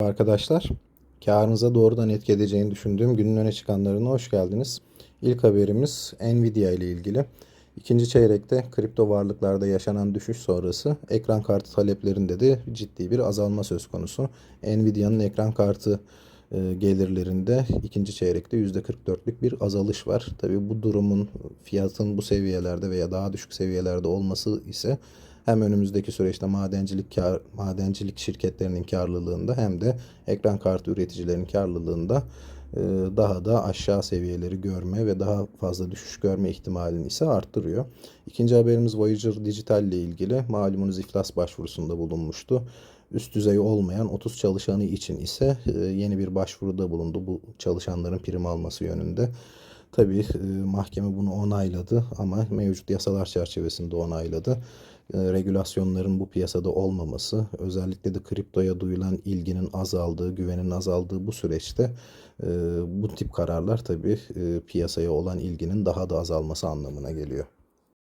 Arkadaşlar, karınıza doğrudan etki edeceğini düşündüğüm günün öne çıkanlarına hoş geldiniz. İlk haberimiz Nvidia ile ilgili. İkinci çeyrekte kripto varlıklarda yaşanan düşüş sonrası ekran kartı taleplerinde de ciddi bir azalma söz konusu. Nvidia'nın ekran kartı gelirlerinde ikinci çeyrekte %44'lük bir azalış var. Tabi bu durumun fiyatın bu seviyelerde veya daha düşük seviyelerde olması ise hem önümüzdeki süreçte madencilik kar, madencilik şirketlerinin karlılığında hem de ekran kartı üreticilerinin karlılığında e, daha da aşağı seviyeleri görme ve daha fazla düşüş görme ihtimalini ise arttırıyor. İkinci haberimiz Voyager Digital ile ilgili malumunuz iflas başvurusunda bulunmuştu. Üst düzey olmayan 30 çalışanı için ise e, yeni bir başvuruda bulundu bu çalışanların prim alması yönünde. Tabii e, mahkeme bunu onayladı ama mevcut yasalar çerçevesinde onayladı. E, regülasyonların bu piyasada olmaması, özellikle de kriptoya duyulan ilginin azaldığı, güvenin azaldığı bu süreçte bu tip kararlar tabii piyasaya olan ilginin daha da azalması anlamına geliyor.